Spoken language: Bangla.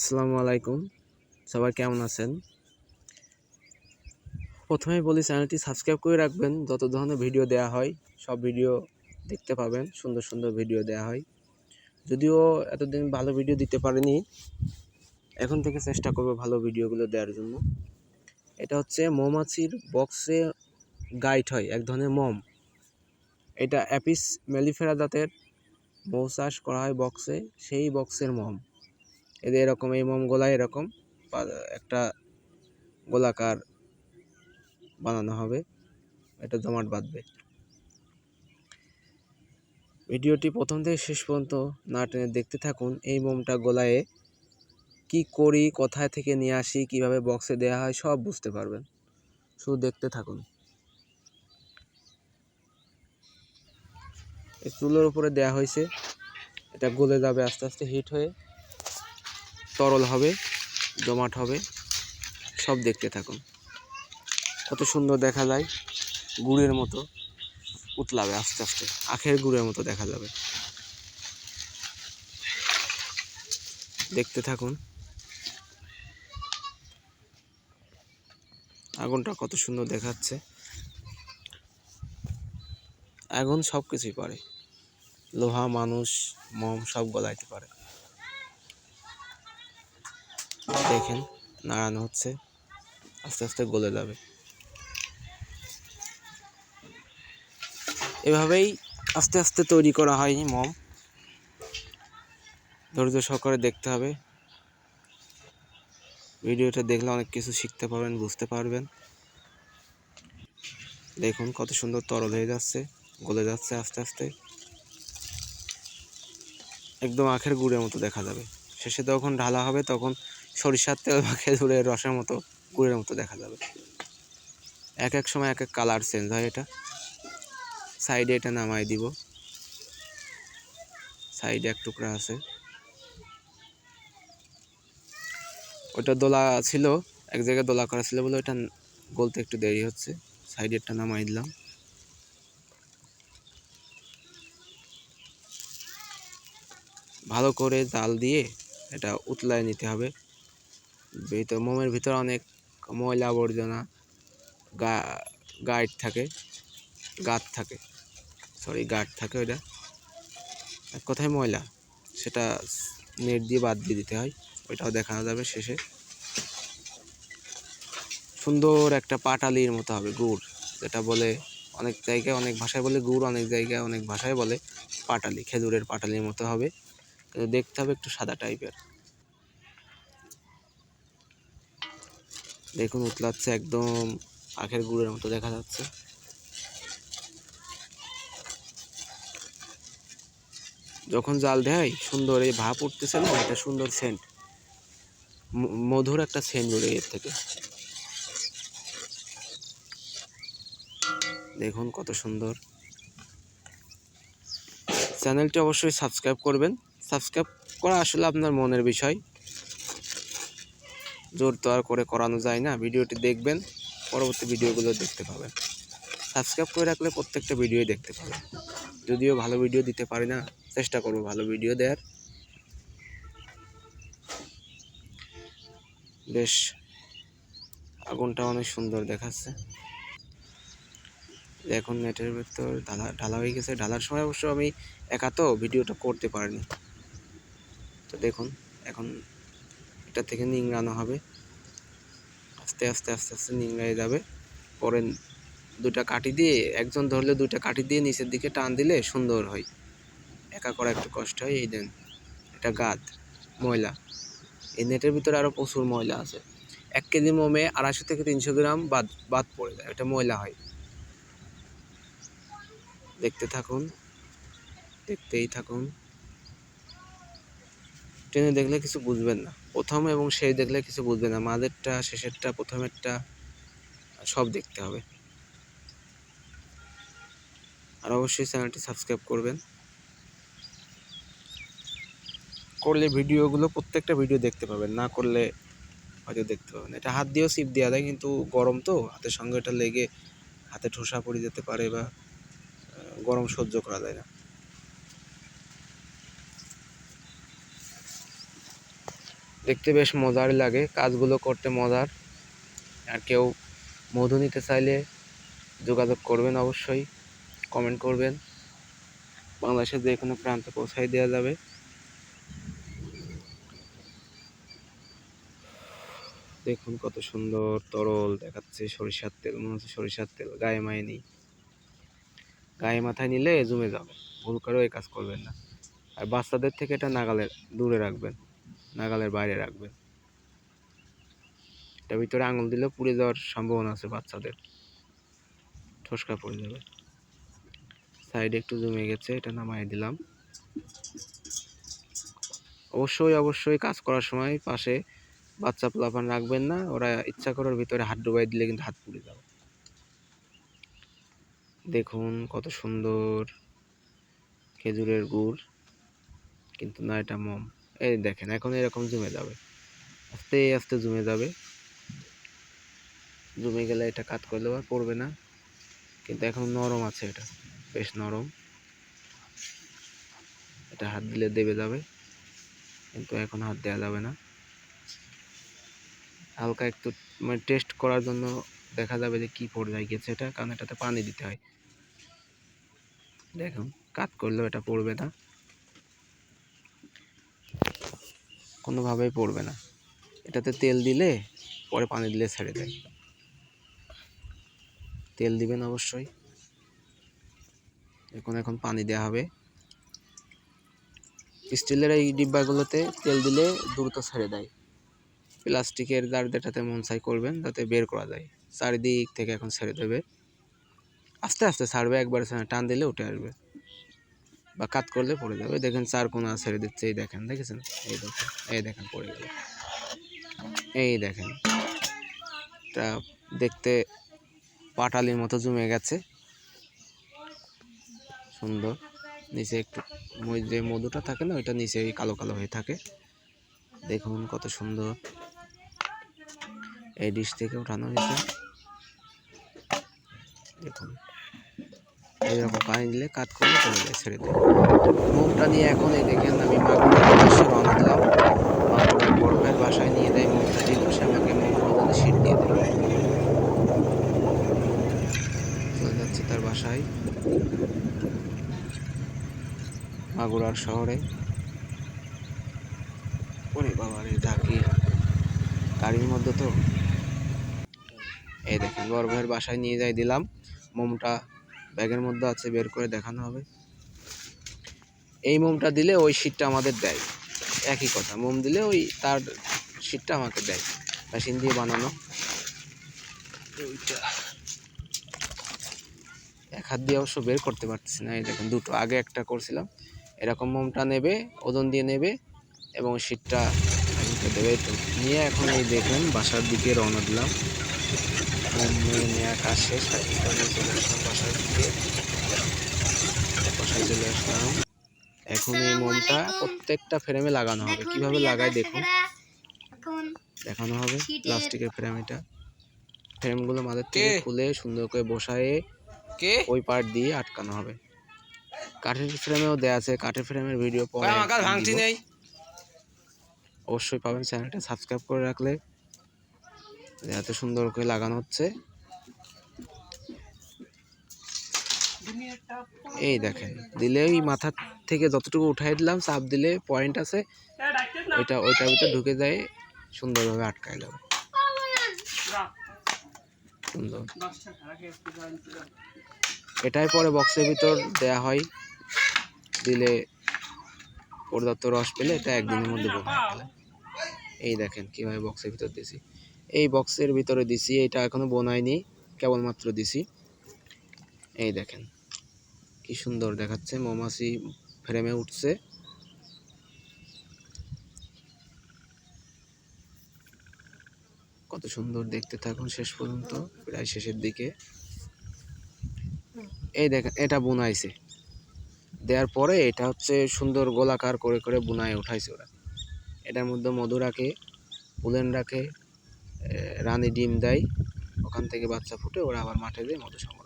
আসসালামু আলাইকুম। সবাই কেমন আছেন? প্রথমেই বলি, চ্যানেলটি সাবস্ক্রাইব করে রাখবেন। যত ধরনের ভিডিও দেওয়া হয়, সব ভিডিও দেখতে পাবেন। সুন্দর সুন্দর ভিডিও দেওয়া হয়। যদিও এতদিন ভালো ভিডিও দিতে পারিনি, এখন থেকে চেষ্টা করব ভালো ভিডিওগুলো দেওয়ার জন্য। এটা হচ্ছে মৌমাছির বক্সে গাইড হয়, এক ধরনের মম। এটা অ্যাপিস মেলিফেরা জাতের মৌ চাষ করা হয় বক্সে, সেই বক্সের মম। এদের এরকম, এই মোমগুলা এরকম একটা গোলাকার বানানো হবে, এটা জমাট বাঁধবে। ভিডিওটি প্রথম থেকে শেষ পর্যন্ত না টেনে দেখতে থাকুন, এই মোমটা গোলায় কি করি, কোথায় থেকে নিয়ে আসি, কীভাবে বক্সে দেওয়া হয়, সব বুঝতে পারবেন। শুধু দেখতে থাকুন। চুলোর উপরে দেয়া হয়েছে, এটা গলে যাবে আস্তে আস্তে হিট হয়ে। তরল হবে, জমাট হবে, সব দেখতে থাকুন কত সুন্দর দেখা যায়, গুড়ের মতো উতলাবে আস্তে আস্তে, আখের গুড়ের মতো দেখা যাবে। দেখতে থাকুন। আগুনটা কত সুন্দর দেখাচ্ছে। আগুন সব কিছুই পারে। লোহা, মানুষ, মম, সব গলাইতে পারে। দেখেন, নাড়ানো হচ্ছে। আস্তে আস্তে গলে যাবে। এভাবেই আস্তে আস্তে তৈরি করা হয় মম। ধৈর্য সহকারে দেখতে হবে। ভিডিওটা দেখলে অনেক কিছু শিখতে পারবেন, বুঝতে পারবেন। দেখুন কত সুন্দর তরল হয়ে যাচ্ছে, গলে যাচ্ছে আস্তে আস্তে। একদম আখের গুড়ের মতো দেখা যাবে। শেষে যখন ঢালা হবে, তখন সরিষার তেল বা খেজুরের রসের মতো, গুড়ের মতো দেখা যাবে। এক এক সময় এক এক কালার চেঞ্জ হয় এটা। সাইডে এটা নামাই দিব। সাইডে এক টুকরা আছে। ওটা দোলা ছিল, এক জায়গায় দোলা করা ছিল বলে ওটা গলতে একটু দেরি হচ্ছে। সাইডে একটা নামাই দিলাম। ভালো করে জাল দিয়ে এটা উতলায় নিতে হবে। ভিতর, মোমের ভিতর অনেক ময়লা আবর্জনা, গা, গাইড থাকে, গাত থাকে সরি গার্ড থাকে ওইটা। এক কথায় ময়লা, সেটা নেট দিয়ে বাদ দিয়ে দিতে হয়, ওইটাও দেখানো যাবে শেষে। সুন্দর একটা পাটালির মতো হবে গুড়, যেটা বলে অনেক জায়গায়, অনেক ভাষায় বলে গুড়, অনেক জায়গায় অনেক ভাষায় বলে পাটালি, খেজুরের পাটালির মতো হবে। কিন্তু দেখতে হবে একটু সাদা টাইপের দেখুন, উতলাচ্ছে একদম আখের গুড়ের মতো দেখা যাচ্ছে। যখন জাল দেয়, সুন্দর এই ভাপ উঠতেছে না একটা সুন্দর সেন্ট মধুর একটা সেন্ট বেরোয় এর থেকে। দেখুন কত সুন্দর। চ্যানেলটি অবশ্যই সাবস্ক্রাইব করবেন। সাবস্ক্রাইব করা আসলে আপনার মনের বিষয়। জোর তো আর করে করানো যায় না। ভিডিওটি দেখবেন, পরবর্তী ভিডিওগুলো দেখতে পাবেন। সাবস্ক্রাইব করে রাখলে প্রত্যেকটা ভিডিওই দেখতে পাবেন। যদিও ভালো ভিডিও দিতে পারি না, চেষ্টা করব ভালো ভিডিও দেওয়ার। বেশ, আগুনটা অনেক সুন্দর দেখাচ্ছে। এখন নেটের ভেতর ঢালা ঢালা হয়ে গেছে। ঢালার সময় অবশ্য আমি একা তো ভিডিওটা করতে পারিনি। তো দেখুন, এখন এটা থেকে নিংড়ানো হবে। আস্তে আস্তে আস্তে আস্তে নিংড়াই যাবে। পরে দুটা কাঠি দিয়ে, একজন ধরলে দুইটা কাঠি দিয়ে নিচের দিকে টান দিলে সুন্দর হয়। একা করা একটু কষ্ট হয়, এই দেন। এটা গাদ ময়লা। এই নেটের ভিতরে আরও প্রচুর ময়লা আছে। এক কেজি মোমে আড়াইশো থেকে তিনশো গ্রাম বাদ বাদ পড়ে যায়, এটা ময়লা হয়। দেখতে থাকুন, দেখতেই থাকুন। ট্রেনে দেখলে কিছু বুঝবেন না। প্রথম এবং শেষ দেখলে কিছু বুঝবে না। মাঝেরটা, শেষেরটা, প্রথমেরটা, সব দেখতে হবে। আর অবশ্যই চ্যানেলটি সাবস্ক্রাইব করবেন। করলে ভিডিওগুলো, প্রত্যেকটা ভিডিও দেখতে পাবেন। না করলে হয়তো দেখতে পাবেন। এটা হাত দিয়েও সিপ দেওয়া যায়, কিন্তু গরম তো, হাতের সঙ্গে এটা লেগে হাতে ঠোসা পড়ে যেতে পারে বা গরম সহ্য করা যায় না। দেখতে বেশ মজার লাগে, কাজগুলো করতে মজার। আর কেউ মধু নিতে চাইলে যোগাযোগ করবেন অবশ্যই কমেন্ট করবেন। বাংলাদেশের যে কোনো প্রান্তে পৌঁছাই দেওয়া যাবে। দেখুন কত সুন্দর তরল দেখাচ্ছে সরিষার তেল, মনে হচ্ছে সরিষার তেল, গায়ে মায়ে নেই। গায়ে মাথায় নিলে জমে যাবে, ভুল করেও এই কাজ করবেন না। আর বাচ্চাদের থেকে এটা নাগালের দূরে রাখবেন। নাগালের বাইরে রাখবেন এটা ভিতরে আঙুল দিলে পুড়ে যাওয়ার সম্ভাবনা আছে বাচ্চাদের। ঠোসকা পড়ে যাবে। সাইডে একটু জমে গেছে, এটা নামাই দিলাম। অবশ্যই অবশ্যই কাজ করার সময় পাশে বাচ্চা পোলাপান রাখবেন না। ওরা ইচ্ছা করার ভিতরে হাত ডুবাই দিলে কিন্তু হাত পুড়ে যাবে। দেখুন কত সুন্দর খেজুরের গুড়, কিন্তু না, এটা মম। এই দেখেন, এখন এরকম জমে যাবে। আস্তে আস্তে জমে যাবে। জমে গেলে এটা কাট করলেও আর পড়বে না। কিন্তু এখন নরম আছে এটা, বেশ নরম। এটা হাত দিলে দেবে যাবে, কিন্তু এখন হাত দেওয়া যাবে না। হালকা একটু মানে টেস্ট করার জন্য দেখা যাবে যে কি পর্যায়ে গেছে এটা, কারণ এটাতে পানি দিতে হয়। দেখুন, কাট করলেও এটা পড়বে না। কোনোভাবেই পড়বে না। এটাতে তেল দিলে, পরে পানি দিলে ছেড়ে দেয়। তেল দিবেন অবশ্যই। এখন এখন পানি দেওয়া হবে। স্টিলের এই ডিব্বাগুলোতে তেল দিলে দ্রুত ছেড়ে দেয়। প্লাস্টিকের যার যেটাতে মনসাই করবেন যাতে বের করা যায়। চারিদিক থেকে এখন ছেড়ে দেবে। আস্তে আস্তে ছাড়বে, একবার টান দিলে উঠে আসবে। বা কাত করলে পড়ে যাবে। দেখেন চার কোনা ছেড়ে দিচ্ছে, এই দেখেন, দেখেছেন? এই দেখেন এই দেখেন, পড়ে গেল। এই দেখেন এটা দেখতে পাটালির মতো জমে গেছে। সুন্দর, নিচে একটু যে মধুটা থাকে না, ওইটা নিচে ওই কালো কালো হয়ে থাকে। দেখুন কত সুন্দর। এই ডিশ থেকে উঠানো হয়েছে। দেখুন। এইরকম পানি দিলে কাত করলে চলে যায়, ছেড়ে দেয়। মুখটা নিয়ে এখন এই দেখেন আমি মাগুরের উদ্দেশ্যে রওনা দিলাম মাগুরের বরফের বাসায় নিয়ে দেয় মুখটা দিল সে আমাকে মোহাম্মদ সিট দিয়ে দিল চলে যাচ্ছে তার বাসায়। মাগুরার শহরে। ওরে বাবা রে, ঢাকি। গাড়ির মধ্যে তো। এই দেখেন, বরফের বাসায় নিয়ে যাই দিলাম। মোমটা ব্যাগের মধ্যে আছে, বের করে দেখানো হবে। এই মোমটা দিলে ওই শীটটা আমাদের দেয়। একই কথা, মোম দিলে ওই তার শীটটা আমাকে দেয়, মেশিন দিয়ে বানানো। এক হাত দিয়ে অবশ্য বের করতে পারতেছি না, এই দেখেন, দুটো। আগে একটা করছিলাম, এরকম মোমটা নেবে, ওজন দিয়ে নেবে, এবং আমাকে দেবে। তো নিয়ে এখন এই দেখেন, বাসার দিকে রওনা দিলাম। নেওয়া কাজ শেষ এখন নিয়ে চলে আসলাম বাসার দিকে। বাসায় চলে আসলাম। এখন এই মোমটা প্রত্যেকটা ফ্রেমে লাগানো হবে। কীভাবে লাগায় দেখুন। দেখানো হবে প্লাস্টিকের ফ্রেম এটা। ফ্রেমগুলো মাঝে থেকে খুলে সুন্দর করে বসায়ে কে? ওই পার্ট দিয়ে আটকানো হবে। কাঠের ফ্রেমেও দেয়া আছে। কাঠের ফ্রেমের ভিডিও পরে অবশ্যই পাবেন। চ্যানেলটা সাবস্ক্রাইব করে রাখলে। এত সুন্দর করে লাগানো হচ্ছে। এই দেখেন দিলে ওই মাথা থেকে যতটুকু উঠাই দিলাম, চাপ দিলে পয়েন্ট আছে। ওইটা, ওইটার ভিতরে ঢুকে যায় সুন্দরভাবে যাবে সুন্দর। এটাই পরে বক্সের ভিতর দেয়া হয়। দিলে পর্যাপ্ত রস পেলে এটা একদিনের মধ্যে এই দেখেন, কীভাবে বক্সের ভিতর দিছি। এই বক্সের ভিতরে দিছি, এটা এখনও বোনায়নি কেবলমাত্র দিছি। এই দেখেন। কি সুন্দর দেখাচ্ছে, মৌমাছি ফ্রেমে উঠছে। কত সুন্দর দেখতে থাকুন শেষ পর্যন্ত, প্রায় শেষের দিকে। এই দেখেন, এটা বুনাইছে। দেওয়ার পরে এটা হচ্ছে সুন্দর গোলাকার করে করে বুনায় উঠাইছে ওরা। এটার মধ্যে মধু রাখে উলেন রাখে রানী ডিম দেয়, ওখান থেকে বাচ্চা ফুটে ওরা আবার মাঠে যেয়ে মধু সংগ্রহ